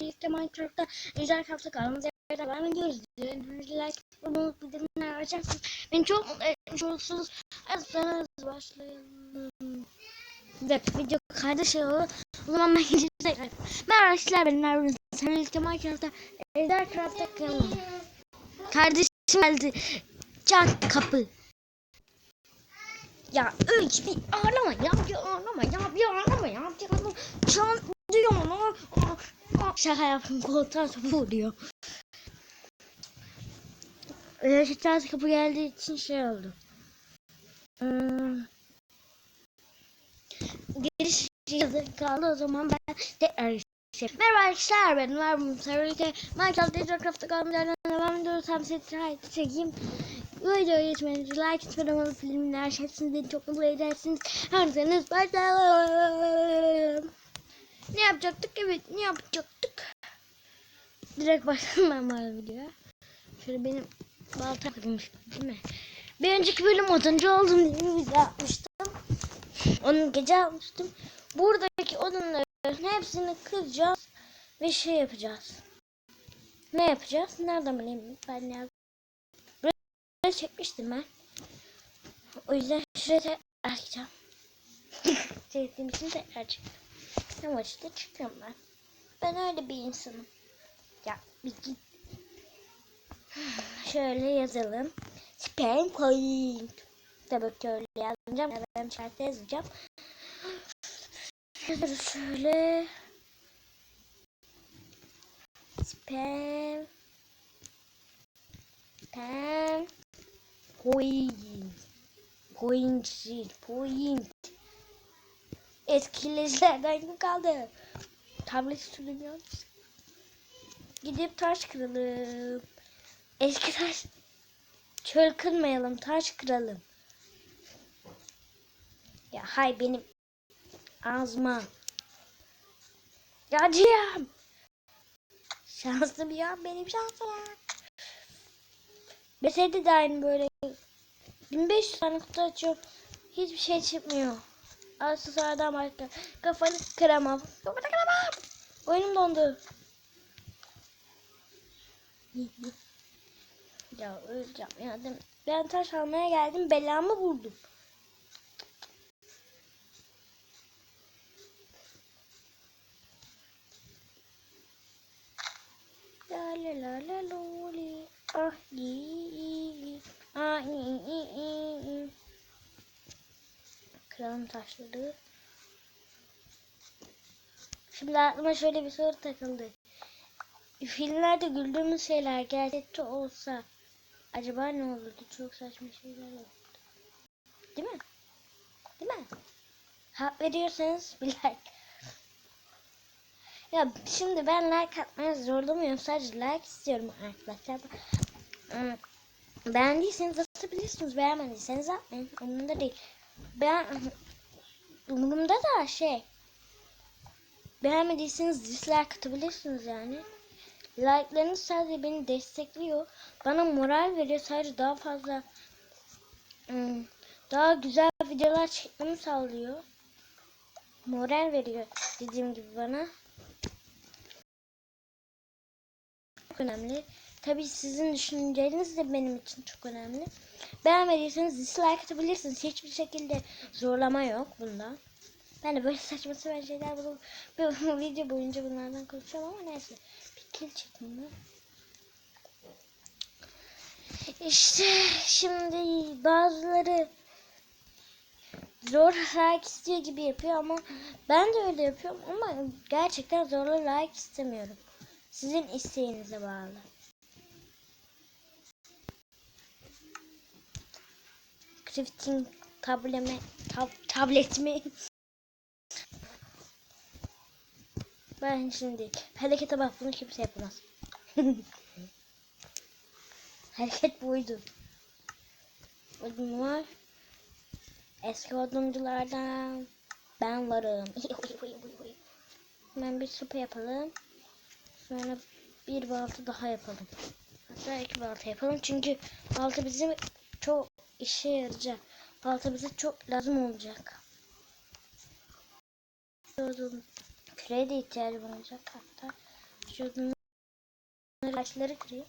birlikte Minecraft'ta Ejder Craft'a kaldığımız yerden devam ediyoruz. Like, bunu bildirimler açarsınız. Beni çok mutlu etmiş olursunuz. Hazırsanız başlayalım. Evet video kaydı şey olur. O zaman ben gideceğim tekrar. Merhaba arkadaşlar benim Erwin. Birlikte Minecraft'ta Ejder Craft'a kaldım. Kardeşim geldi. Çat kapı. Ya üç bir ağlama ya bir ağlama ya bir ağlama ya bir ağlama. Çan diyor ama. Şaka yaptım koltuğa topu vuruyor. Ee, şu çat kapı geldiği için şey oldu. Hmm. Giriş yazı kaldı o zaman ben tekrar şey. Merhaba arkadaşlar ben bu seferlikle Minecraft Minecraft'ta kalmadan devam ediyoruz. Hem size çekeyim. Videoyu geçmenizi like etmeden onu filmler hepsini beni çok mutlu edersiniz. Hazırsanız başlayalım. Ne yapacaktık? Evet ne yapacaktık? Direkt başladım ben bu videoya. Şöyle benim balta kırılmış değil mi? Bir önceki bölüm oduncu oldum diye bir video yapmıştım. Onu gece almıştım. Buradaki odunların hepsini kıracağız ve şey yapacağız. Ne yapacağız? Nereden bileyim ben ne Buraya çekmiştim ben. O yüzden şuraya tekrar gideceğim. Çektiğim için tekrar çıktım. Ama işte çıkıyorum ben. Ben öyle bir insanım. Ya bir git. Şöyle yazalım. Spam point. Tabii ki öyle yazacağım. Ya ben şartta yazacağım. Şöyle. Spam. Spam. Point. Point değil. Point. Etkileşlerden kim kaldı? Tablet sürmüyor. Gidip taş kıralım. Eski taş. Çöl kırmayalım. Taş kıralım. Ya hay benim ağzıma. Ya Cem. Şanslı bir ya benim şansım. Mesela de aynı böyle 1500 tane kutu açıyorum. Hiçbir şey çıkmıyor. Aksesuardan başka. Kafanı kıramam. Kafanı kıramam. Oyunum dondu. ya öleceğim ya değil? Ben taş almaya geldim. Belamı buldum. La la la la loli. Ah iyi. Ah iyi iyi iyi. Kıralım taşları. Şimdi aklıma şöyle bir soru takıldı. Filmlerde güldüğümüz şeyler gerçekte olsa acaba ne olurdu? Çok saçma şeyler olurdu. Değil mi? Değil mi? Hak veriyorsanız bir like. Ya şimdi ben like atmaya zorlamıyorum. Sadece like istiyorum arkadaşlar. Hmm, Beğendiyseniz atabilirsiniz. Beğenmediyseniz atmayın. Umurumda değil. Ben umurumda da şey beğenmediyseniz dislike atabilirsiniz yani. Like'larınız sadece beni destekliyor. Bana moral veriyor. Sadece daha fazla ım, daha güzel videolar çekmemi sağlıyor. Moral veriyor dediğim gibi bana. Çok önemli. Tabii sizin düşünceleriniz de benim için çok önemli. Beğenmediyseniz dislike atabilirsiniz. Hiçbir şekilde zorlama yok bunda. Ben de böyle saçma sapan şeyler bu, bu video boyunca bunlardan konuşacağım ama neyse. Bir kill çekeyim İşte şimdi bazıları zor like istiyor gibi yapıyor ama ben de öyle yapıyorum ama gerçekten zorla like istemiyorum. Sizin isteğinize bağlı. Crafting tableme tab, tabletimi Ben şimdi harekete bak bunu kimse yapamaz. Hareket buydu. Odun var. Eski odunculardan ben varım. Hemen bir sopa yapalım. Sonra bir balta daha yapalım. Hatta iki balta yapalım. Çünkü balta bizim çok işe yarayacak. Balta bize çok lazım olacak. Odun Küreye de ihtiyacım olacak hatta. Şuradan ağaçları kırayım.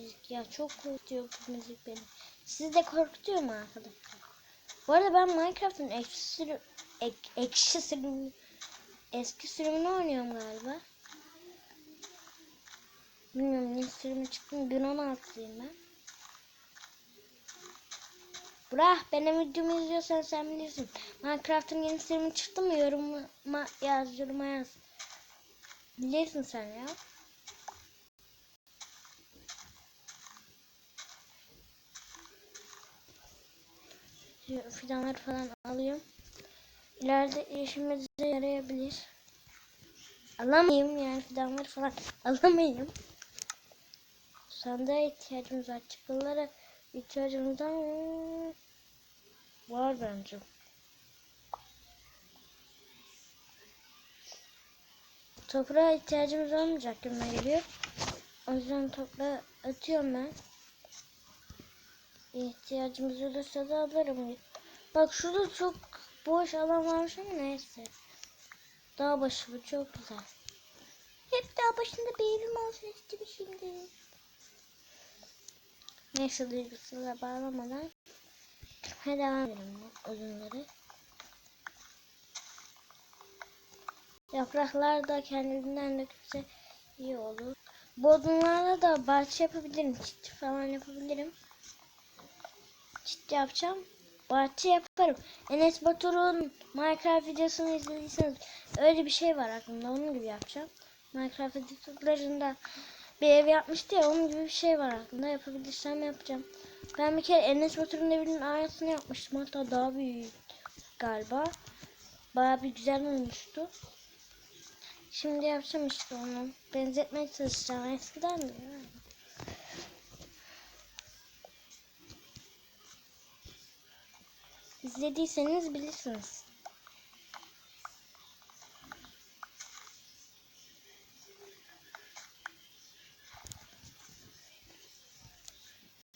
Müzik ya çok korkutuyor bu müzik beni. Sizi de korkutuyor mu arkadaşlar? Bu arada ben Minecraft'ın ekşi sürüm, ek, ekşi sürüm, eski sürümünü oynuyorum galiba. Bilmiyorum ne sürümü çıktı. 1016'lıyım ben. Burak benim videomu izliyorsan sen bilirsin. Minecraft'ın yeni sürümü çıktı mı yoruma yaz yoruma yaz. Bilirsin sen ya. Şu fidanları falan alıyorum. İleride işimize yarayabilir. Alamayayım yani fidanları falan alamayayım. Sandığa ihtiyacımız var. Çıkılara ihtiyacımızdan var bence. Toprağa ihtiyacımız olmayacak gibi geliyor. O yüzden toprağı atıyorum ben. İhtiyacımız olursa da alırım. Bak şurada çok boş alan varmış ama neyse. Dağ başı bu çok güzel. Hep dağ başında bir evim olsun istedim şimdi. Neyse duygusuzla bağlamadan Hadi devam edelim uzunları. Yapraklar da kendinden dökülse iyi olur. Bu odunlarla da bahçe yapabilirim. Çit falan yapabilirim. Çit yapacağım. Bahçe yaparım. Enes Batur'un Minecraft videosunu izlediyseniz öyle bir şey var aklımda. Onun gibi yapacağım. Minecraft videolarında bir ev yapmıştı ya onun gibi bir şey var aklımda. Yapabilirsem yapacağım. Ben bir kere Enes Batur'un evinin aynısını yapmıştım. Hatta daha büyük galiba. Baya bir güzel olmuştu. Şimdi yapacağım işte onu. Benzetmeye çalışacağım. Eskiden de yani. İzlediyseniz bilirsiniz.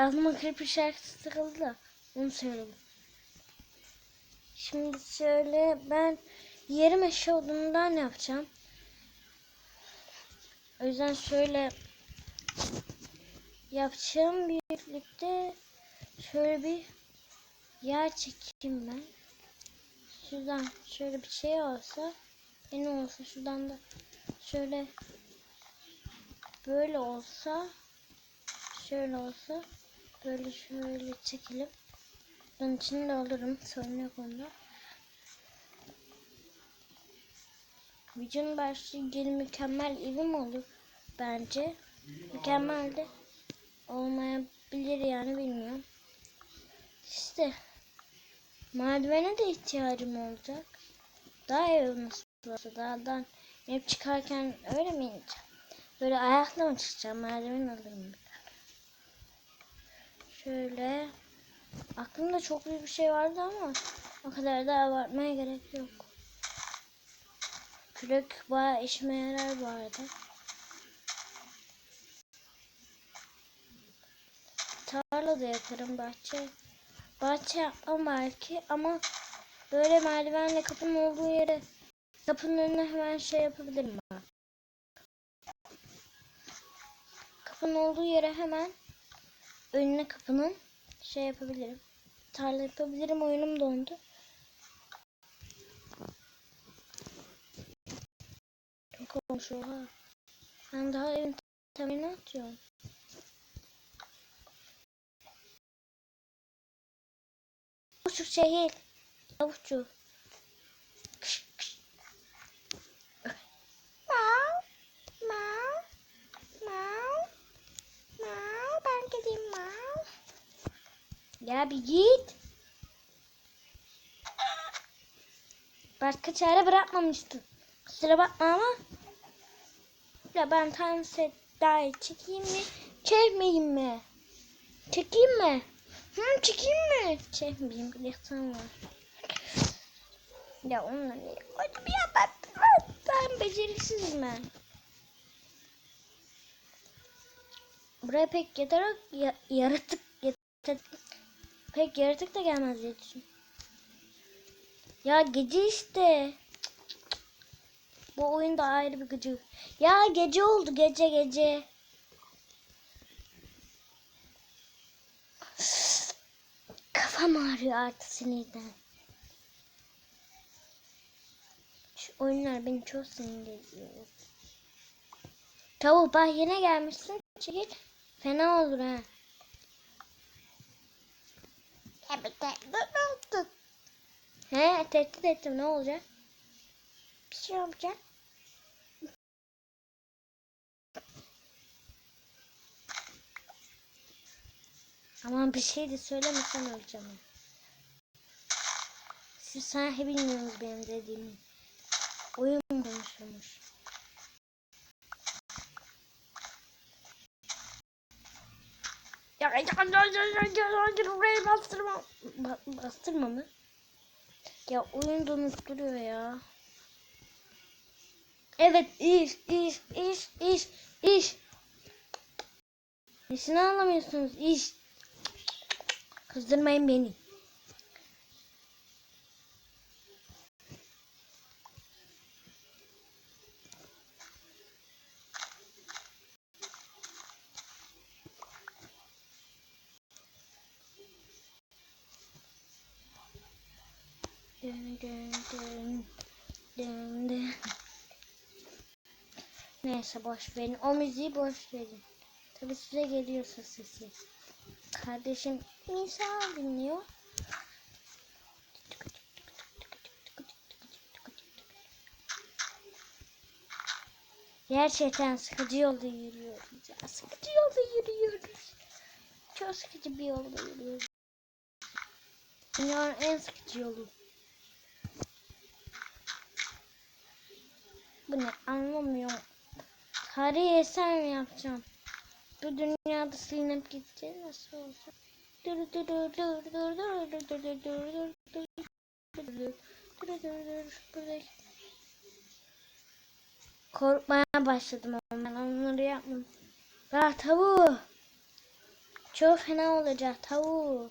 Aklıma Creeper şarkısı takıldı da onu söyledim. Şimdi şöyle ben yarım eşya odundan yapacağım. O yüzden şöyle yapacağım birlikte şöyle bir yağ çekeyim ben. Şuradan şöyle bir şey olsa ne olsa şuradan da şöyle böyle olsa şöyle olsa böyle şöyle çekelim. Bunun içini de alırım. Sorun yok onda. Videonun başlığı gelin mükemmel evim olur bence. Mükemmel de olmayabilir yani bilmiyorum. İşte merdivene de ihtiyacım olacak. Daha ev nasıl olsa dağdan hep çıkarken öyle mi ineceğim? Böyle ayakla mı çıkacağım? Merdiven alırım. Şöyle. Aklımda çok büyük bir şey vardı ama o kadar da abartmaya gerek yok. Kürek bayağı işime yarar bu arada. Tarla da yaparım bahçe. Bahçe yapmam belki ama böyle merdivenle kapının olduğu yere kapının önüne hemen şey yapabilirim ben. Kapının olduğu yere hemen önüne kapının şey yapabilirim. Tarla yapabilirim. Oyunum dondu. Çok olmuş oha. Ben daha evin temelini atıyorum. Avuççuk şehir. Avuççuk. Ya bir git. Başka çare bırakmamıştın. Kusura bakma ama. Ya ben tam set daha çekeyim mi? Çekmeyeyim mi? Çekeyim mi? Hı çekeyim mi? Çekmeyeyim. Bir yatağım var. Ya onunla niye koydum ya ben, ben, ben beceriksizim ben. Buraya pek yatarak ya, yaratık yaratık pek yaratık da gelmez diye düşün. Ya gece işte. Bu oyunda ayrı bir gıcık. Ya gece oldu gece gece. Kafam ağrıyor artık sinirden. Şu oyunlar beni çok sinir ediyor. Tavuk bak yine gelmişsin. Çekil. Fena olur ha. He tehdit ettim ne olacak? Bir şey yapacak. Aman bir şey de söylemesen öleceğim. Siz sahi bilmiyorsunuz benim dediğimi. Oyun konuşulmuş. Ya ya ya ya ya ya ya burayı bastırma. Ba bastırma mı? Ya oyun donup duruyor ya. Evet iş iş iş iş iş. Nesini anlamıyorsunuz iş. Kızdırmayın beni. Neyse boş verin. O müziği boş verin. Tabi size geliyorsa sesi. Kardeşim misal dinliyor. Gerçekten sıkıcı yolda yürüyoruz ya. Sıkıcı yolda yürüyoruz. Çok sıkıcı bir yolda yürüyoruz. Dünyanın en sıkıcı yolu. Bu ne anlamıyorum. Eser mi yapacağım? Bu dünyada silinip gidecek nasıl olacak? Dur dur dur dur dur dur dur dur dur dur dur dur dur dur dur dur Buradaki Korkmaya başladım ama ben onları yapmam. Ya tavuğu. Çok fena olacak tavuğu.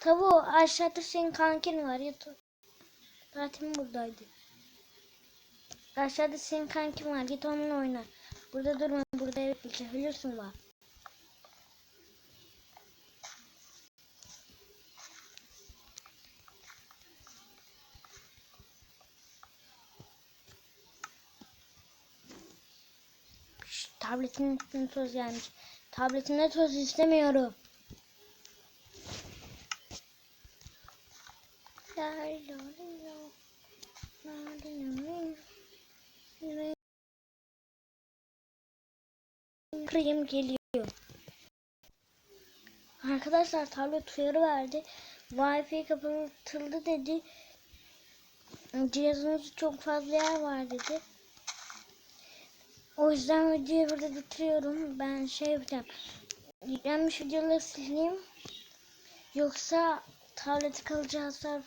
Tavuğu aşağıda senin kankin var ya Zaten buradaydı. Aşağıda senin kankin var git onunla oyna. Burada durma burada evet biliyorsun var. Şş, tabletin üstüne toz gelmiş. Tabletinde toz istemiyorum. Kırayım geliyor. Arkadaşlar tablet uyarı verdi. Wi-Fi kapatıldı dedi. Cihazınızda çok fazla yer var dedi. O yüzden videoyu burada bitiriyorum. Ben şey yapacağım. Yüklenmiş videoları sileyim. Yoksa tableti kalıcı hasar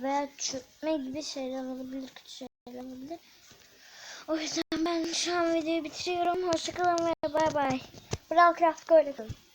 veya çökme gibi şeyler olabilir. Kötü şeyler olabilir. O yüzden ben şu an videoyu bitiriyorum. Hoşçakalın ve bay bay. Brawl Craft.